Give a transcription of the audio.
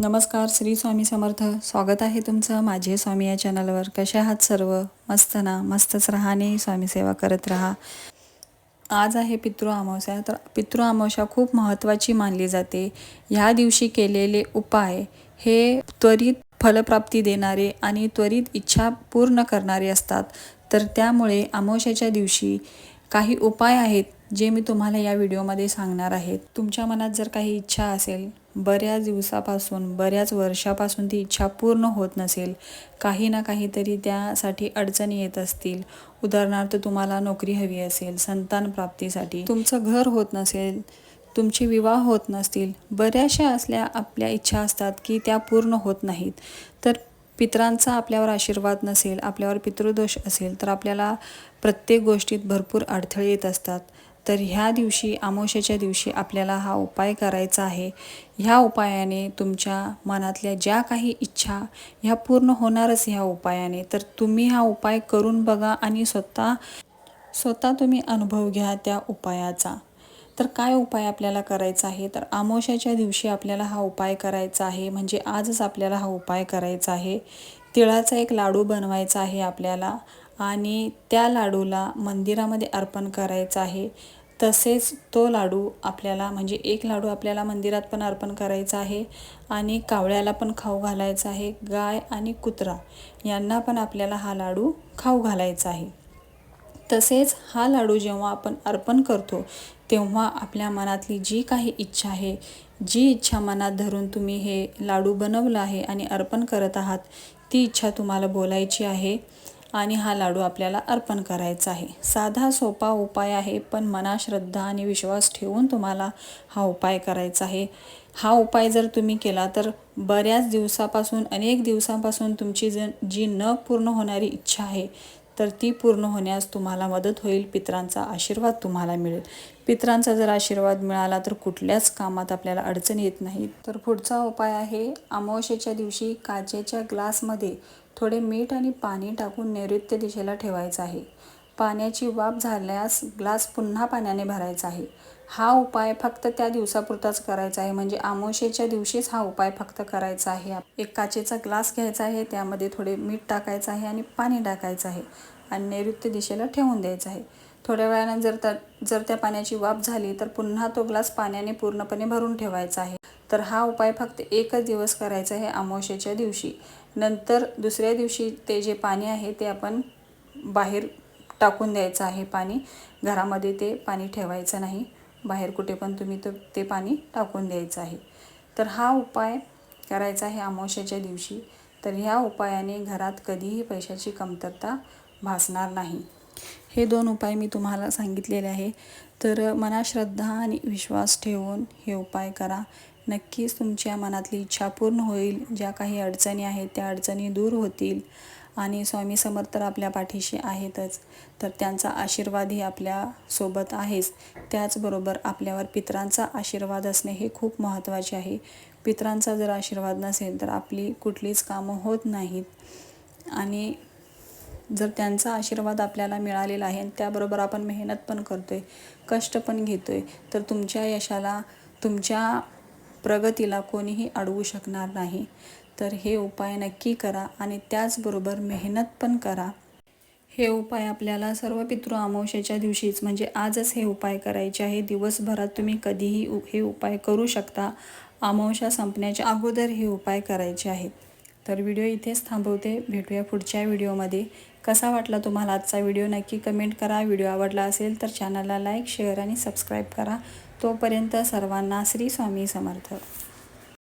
नमस्कार श्री स्वामी समर्थ. स्वागत आहे तुमचं माझे स्वामी या चॅनलवर. कसे आहात सर्व? मस्त ना? मस्तच राहाने स्वामीसेवा स्वामी सेवा करत राहा. आज आहे पितृ अमावस्या. तर पितृ अमावस्या खूप महत्त्वाची मानली जाते. ह्या दिवशी केलेले उपाय हे त्वरित फलप्राप्ती देणारे आणि त्वरित इच्छा पूर्ण करणारे असतात. तर त्यामुळे अमावस्याच्या दिवशी काही उपाय आहेत जे मी तुम्हाला या व्हिडिओमध्ये सांगणार आहे तुमच्या मनात जर काही इच्छा असेल बऱ्याच दिवसापासून बऱ्याच वर्षापासून ती इच्छा पूर्ण होत नसेल काही ना काहीतरी त्यासाठी अडचणी येत असतील. उदाहरणार्थ तुम्हाला नोकरी हवी असेल संतान प्राप्तीसाठी तुमचं घर होत नसेल तुमचे विवाह होत नसतील बऱ्याचशा असल्या आपल्या इच्छा असतात की त्या पूर्ण होत नाहीत. तर पितरांचा आपल्यावर आशीर्वाद नसेल आपल्यावर पितृदोष असेल तर आपल्याला प्रत्येक गोष्टीत भरपूर अडथळे येत असतात. तर ह्या दिवशी आमोशाच्या दिवशी आपल्याला हा उपाय करायचा आहे. ह्या उपायाने तुमच्या मनातल्या ज्या काही इच्छा ह्या पूर्ण होणारच ह्या उपायाने. तर तुम्ही हा उपाय करून बघा आणि स्वतः स्वतः तुम्ही अनुभव घ्या त्या उपायाचा. तर काय उपाय आपल्याला करायचा आहे? तर आमोशाच्या दिवशी आपल्याला हा उपाय करायचा आहे. म्हणजे आजच आपल्याला हा उपाय करायचा आहे. तिळाचा एक लाडू बनवायचा आहे आपल्याला आणि त्या लाडूला मंदिरामध्ये अर्पण करायचं आहे. तसेच तो लाडू आपल्याला म्हणजे एक लाडू आपल्याला मंदिरात पण अर्पण करायचा आहे आणि कावळ्याला पण खाऊ घालायचा आहे. गाय आणि कुत्रा यांना पण आपल्याला हा लाडू खाऊ घालायचा आहे. तसेच हा लाडू जेव्हा आपण अर्पण करतो तेव्हा आपल्या मनातली जी काही इच्छा आहे जी इच्छा मनात धरून तुम्ही हे लाडू बनवलं आहे आणि अर्पण करत आहात ती इच्छा तुम्हाला बोलायची आहे. आणि हा लाडू आपल्याला अर्पण करायचा आहे. साधा सोपा उपाय आहे पण मना श्रद्धा आणि विश्वास ठेवून तुम्हाला हा उपाय करायचा आहे. हा उपाय जर तुम्ही केला तर बऱ्याच दिवसापासून अनेक दिवसांपासून तुमची ज जी न पूर्ण होणारी इच्छा आहे तर ती पूर्ण होण्यास तुम्हाला मदत होईल. पित्रांचा आशीर्वाद तुम्हाला मिळेल. पित्रांचा जर आशीर्वाद मिळाला तर कुठल्याच कामात आपल्याला अडचण येत नाही. तर पुढचा उपाय आहे अमावस्येच्या दिवशी काचेच्या ग्लासमध्ये थोडे मीठ आणि पाणी टाकून नैऋत्य दिशेला ठेवायचं आहे. पाण्याची वाफ झाल्यास ग्लास पुन्हा पाण्याने भरायचा आहे. हा उपाय फक्त त्या दिवसापुरताच करायचा आहे म्हणजे आमोशेच्या दिवशीच हा उपाय फक्त करायचा आहे. एक काचेचा ग्लास घ्यायचा आहे त्यामध्ये थोडे मीठ टाकायचं आहे आणि पाणी टाकायचं आहे आणि नैऋत्य दिशेला ठेवून द्यायचं आहे. थोड्या वेळानं जर त्या जर त्या पाण्याची वाफ झाली तर पुन्हा तो ग्लास पाण्याने पूर्णपणे भरून ठेवायचा आहे. तर हा उपाय फक्त एकच दिवस करायचा आहे अमावस्येच्या दिवशी. नंतर दुसऱ्या दिवशी ते जे पाणी आहे ते आपण बाहेर टाकून द्यायचं आहे पाणी. घरामध्ये ते पाणी ठेवायचं नाही. बाहेर कुठे पण तुम्ही तो ते पाणी टाकून द्यायचं आहे. तर हा उपाय करायचा आहे अमावस्याच्या दिवशी. तर ह्या उपायाने घरात कधीही पैशाची कमतरता भासणार नाही. हे दोन उपाय मी तुम्हाला सांगितलेले आहे. तर मना श्रद्धा आणि विश्वास ठेवून हे उपाय करा. नक्कीच तुमच्या मनातली इच्छा पूर्ण होईल. ज्या काही अडचणी आहेत त्या अडचणी दूर होतील. आणि स्वामी समर्थ तर आपल्या पाठीशी आहेतच. तर त्यांचा आशीर्वादही आपल्यासोबत आहेच. त्याचबरोबर आपल्यावर पित्रांचा आशीर्वाद असणे हे खूप महत्त्वाचे आहे. पित्रांचा जर आशीर्वाद नसेल तर आपली कुठलीच कामं होत नाहीत. आणि जर त्यांचा आशीर्वाद आपल्याला मिळालेला आहे आणि त्याबरोबर आपण मेहनत पण करतो आहे कष्ट पण घेतो आहे तर तुमच्या यशाला तुमच्या प्रगतीला कोणीही अडवू शकणार नाही. तर हे उपाय नक्की करा आणि त्याचबरोबर मेहनत पण करा. हे उपाय आपल्याला सर्व पितृ अमावस्याच्या दिवशीच म्हणजे आजच हे उपाय करायचे आहे. दिवसभरात तुम्ही कधीही हे उपाय करू शकता. अमावस्या संपण्याच्या अगोदर हे उपाय करायचे आहेत. तर व्हिडिओ इथेच थांबवते. भेटूया पुढच्या व्हिडिओमध्ये. कसा वाटला तुम्हाला आजचा व्हिडिओ? नक्की कमेंट करा. व्हिडिओ आवडला असेल तर चॅनलला लाईक शेअर आणि सबस्क्राईब करा. तोपर्यंत सर्वांना श्री स्वामी समर्थ.